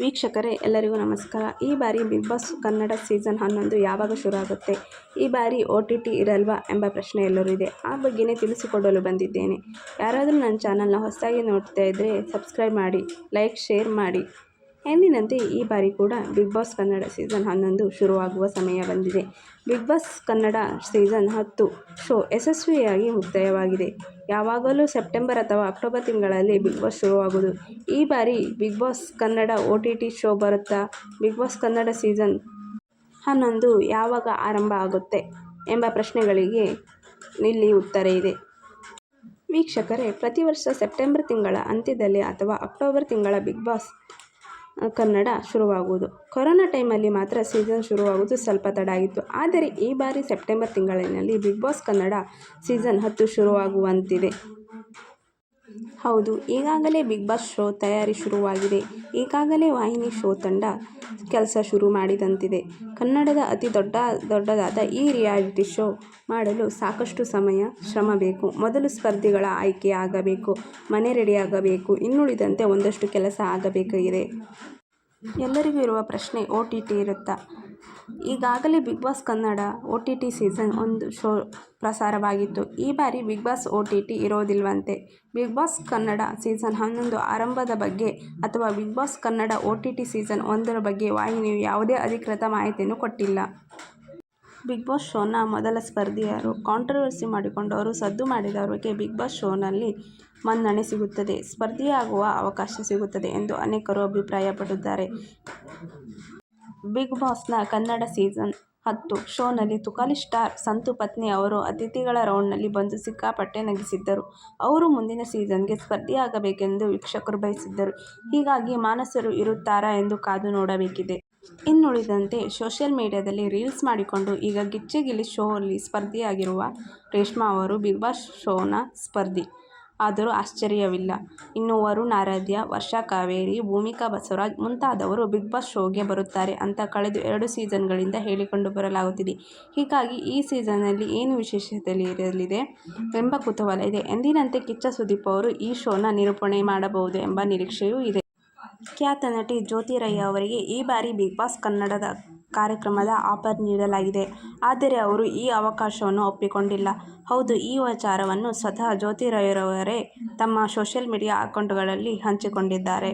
ವೀಕ್ಷಕರೇ, ಎಲ್ಲರಿಗೂ ನಮಸ್ಕಾರ. ಈ ಬಾರಿ ಬಿಗ್ ಬಾಸ್ ಕನ್ನಡ ಸೀಸನ್ ಹನ್ನೊಂದು ಯಾವಾಗ ಶುರು ಆಗುತ್ತೆ? ಈ ಬಾರಿ ಒ ಟಿ ಟಿ ಇರಲ್ವಾ ಎಂಬ ಪ್ರಶ್ನೆ ಎಲ್ಲರೂ ಇದೆ. ಆ ಬಗ್ಗೆನೇ ತಿಳಿಸಿಕೊಡಲು ಬಂದಿದ್ದೇನೆ. ಯಾರಾದರೂ ನನ್ನ ಚಾನಲ್ನ ಹೊಸದಾಗಿ ನೋಡ್ತಾ ಇದ್ದರೆ ಸಬ್ಸ್ಕ್ರೈಬ್ ಮಾಡಿ, ಲೈಕ್, ಶೇರ್ ಮಾಡಿ. ಎಂದಿನಂತೆ ಈ ಬಾರಿ ಕೂಡ ಬಿಗ್ ಬಾಸ್ ಕನ್ನಡ ಸೀಸನ್ ಹನ್ನೊಂದು ಶುರುವಾಗುವ ಸಮಯ ಬಂದಿದೆ. ಬಿಗ್ ಬಾಸ್ ಕನ್ನಡ ಸೀಸನ್ ಹತ್ತು ಶೋ ಯಶಸ್ವಿಯಾಗಿ ಮುಕ್ತಾಯವಾಗಿದೆ. ಯಾವಾಗಲೂ ಸೆಪ್ಟೆಂಬರ್ ಅಥವಾ ಅಕ್ಟೋಬರ್ ತಿಂಗಳಲ್ಲಿ ಬಿಗ್ ಬಾಸ್ ಶುರುವಾಗುವುದು. ಈ ಬಾರಿ Bigg Boss Kannada O T T show ಬರುತ್ತಾ? ಬಿಗ್ ಬಾಸ್ ಕನ್ನಡ ಸೀಸನ್ ಹನ್ನೊಂದು ಯಾವಾಗ ಆರಂಭ ಆಗುತ್ತೆ ಎಂಬ ಪ್ರಶ್ನೆಗಳಿಗೆ ಇಲ್ಲಿ ಉತ್ತರ ಇದೆ. ವೀಕ್ಷಕರೇ, ಪ್ರತಿ ವರ್ಷ ಸೆಪ್ಟೆಂಬರ್ ತಿಂಗಳ ಅಂತ್ಯದಲ್ಲಿ ಅಥವಾ ಅಕ್ಟೋಬರ್ ತಿಂಗಳ ಬಿಗ್ ಬಾಸ್ ಕನ್ನಡ ಶುರುವಾಗುವುದು. ಕೊರೋನಾ ಟೈಮಲ್ಲಿ ಮಾತ್ರ ಸೀಸನ್ ಶುರುವಾಗುವುದು ಸ್ವಲ್ಪ ತಡ ಆಗಿತ್ತು. ಆದರೆ ಈ ಬಾರಿ ಸೆಪ್ಟೆಂಬರ್ ತಿಂಗಳಿನಲ್ಲಿ ಬಿಗ್ ಬಾಸ್ ಕನ್ನಡ ಸೀಸನ್ ಹತ್ತು ಶುರುವಾಗುವಂತಿದೆ. ಹೌದು, ಈಗಾಗಲೇ ಬಿಗ್ ಬಾಸ್ ಶೋ ತಯಾರಿ ಶುರುವಾಗಿದೆ. ಈಗಾಗಲೇ ವಾಹಿನಿ ಶೋ ತಂಡ ಕೆಲಸ ಶುರು ಮಾಡಿದಂತಿದೆ. ಕನ್ನಡದ ಅತಿ ದೊಡ್ಡ, ದೊಡ್ಡದಾದ ಈ ರಿಯಾಲಿಟಿ ಶೋ ಮಾಡಲು ಸಾಕಷ್ಟು ಸಮಯ, ಶ್ರಮ ಬೇಕು. ಮೊದಲು ಸ್ಪರ್ಧಿಗಳ ಆಯ್ಕೆ ಆಗಬೇಕು, ಮನೆ ರೆಡಿಯಾಗಬೇಕು ಇನ್ನುಳಿದಂತೆ ಒಂದಷ್ಟು ಕೆಲಸ ಆಗಬೇಕಾಗಿದೆ. ಎಲ್ಲರಿಗೂ ಇರುವ ಪ್ರಶ್ನೆ ಒ ಟಿ ಟಿ ಇರುತ್ತಾ? ಈಗಾಗಲೇ Bigg Boss Kannada O T T season ಒಂದು ಶೋ ಪ್ರಸಾರವಾಗಿತ್ತು. ಈ ಬಾರಿ Bigg Boss O T T ಇರೋದಿಲ್ವಂತೆ. Bigg Boss Kannada season ಹನ್ನೊಂದು ಆರಂಭದ ಬಗ್ಗೆ ಅಥವಾ Bigg Boss Kannada O T T season ಒಂದರ ಬಗ್ಗೆ ವಾಹಿನಿಯು ಯಾವುದೇ ಅಧಿಕೃತ ಮಾಹಿತಿಯನ್ನು ಕೊಟ್ಟಿಲ್ಲ. ಬಿಗ್ ಬಾಸ್ ಶೋನ ಮೊದಲ ಸ್ಪರ್ಧಿಯರು ಕಾಂಟ್ರವರ್ಸಿ ಮಾಡಿಕೊಂಡವರು, ಸದ್ದು ಮಾಡಿದವರಿಗೆ ಬಿಗ್ ಬಾಸ್ ಶೋನಲ್ಲಿ ಮನ್ನಣೆ ಸಿಗುತ್ತದೆ. ಸ್ಪರ್ಧಿಯಾಗುವ ಅವಕಾಶ ಸಿಗುತ್ತದೆ ಎಂದು ಅನೇಕರು ಅಭಿಪ್ರಾಯಪಡುತ್ತಾರೆ ಬಿಗ್ ಬಾಸ್ನ ಕನ್ನಡ ಸೀಸನ್ ಹತ್ತು ಶೋನಲ್ಲಿ ತುಕಾಲಿ ಸ್ಟಾರ್ ಸಂತು ಪತ್ನಿ ಅವರು ಅತಿಥಿಗಳ ರೌಂಡ್ನಲ್ಲಿ ಬಂದು ಸಿಕ್ಕಾಪಟ್ಟೆ ನಗಿಸಿದ್ದರು. ಅವರು ಮುಂದಿನ ಸೀಸನ್ಗೆ ಸ್ಪರ್ಧಿಯಾಗಬೇಕೆಂದು ವೀಕ್ಷಕರು ಬಯಸಿದ್ದರು. ಹೀಗಾಗಿ ಮಾನಸರು ಇರುತ್ತಾರಾ ಎಂದು ಕಾದು ನೋಡಬೇಕಿದೆ. ಇನ್ನುಳಿದಂತೆ ಸೋಷಿಯಲ್ ಮೀಡಿಯಾದಲ್ಲಿ ರೀಲ್ಸ್ ಮಾಡಿಕೊಂಡು ಈಗ ಗಿಚ್ಚಿ ಗಿಲಿ ಶೋ ಅಲ್ಲಿ ಸ್ಪರ್ಧಿಯಾಗಿರುವ ರೇಷ್ಮಾ ಅವರು ಬಿಗ್ ಬಾಸ್ ಶೋನ ಸ್ಪರ್ಧಿ. ಆದರೂ ಆಶ್ಚರ್ಯವಿಲ್ಲ. ಇನ್ನು ವರುಣ್, ಆರಾಧ್ಯ, ವರ್ಷಾ ಕಾವೇರಿ, ಭೂಮಿಕಾ ಬಸವರಾಜ್ ಮುಂತಾದವರು ಬಿಗ್ ಬಾಸ್ ಶೋಗೆ ಬರುತ್ತಾರೆ ಅಂತ ಕಳೆದ ಎರಡು ಸೀಸನ್ಗಳಿಂದ ಹೇಳಿಕೊಂಡು ಬರಲಾಗುತ್ತಿದೆ. ಹೀಗಾಗಿ ಈ ಸೀಸನ್ನಲ್ಲಿ ಏನು ವಿಶೇಷತೆ ಇರಲಿದೆ ಎಂಬ ಕುತೂಹಲ ಇದೆ. ಎಂದಿನಂತೆ ಕಿಚ್ಚ ಸುದೀಪ್ ಅವರು ಈ ಶೋನ ನಿರೂಪಣೆ ಮಾಡಬಹುದು ಎಂಬ ನಿರೀಕ್ಷೆಯೂ ಇದೆ. ಖ್ಯಾತ ನಟಿ ಜ್ಯೋತಿ ಅವರಿಗೆ ಈ ಬಾರಿ ಬಿಗ್ ಬಾಸ್ ಕನ್ನಡದ ಕಾರ್ಯಕ್ರಮದ ಆಫರ್ ನೀಡಲಾಗಿದೆ. ಆದರೆ ಅವರು ಈ ಅವಕಾಶವನ್ನು ಒಪ್ಪಿಕೊಂಡಿಲ್ಲ. ಹೌದು, ಈ ವಿಚಾರವನ್ನು ಸ್ವತಃ ಜ್ಯೋತಿ ತಮ್ಮ ಸೋಷಿಯಲ್ ಮೀಡಿಯಾ ಅಕೌಂಟ್ಗಳಲ್ಲಿ ಹಂಚಿಕೊಂಡಿದ್ದಾರೆ.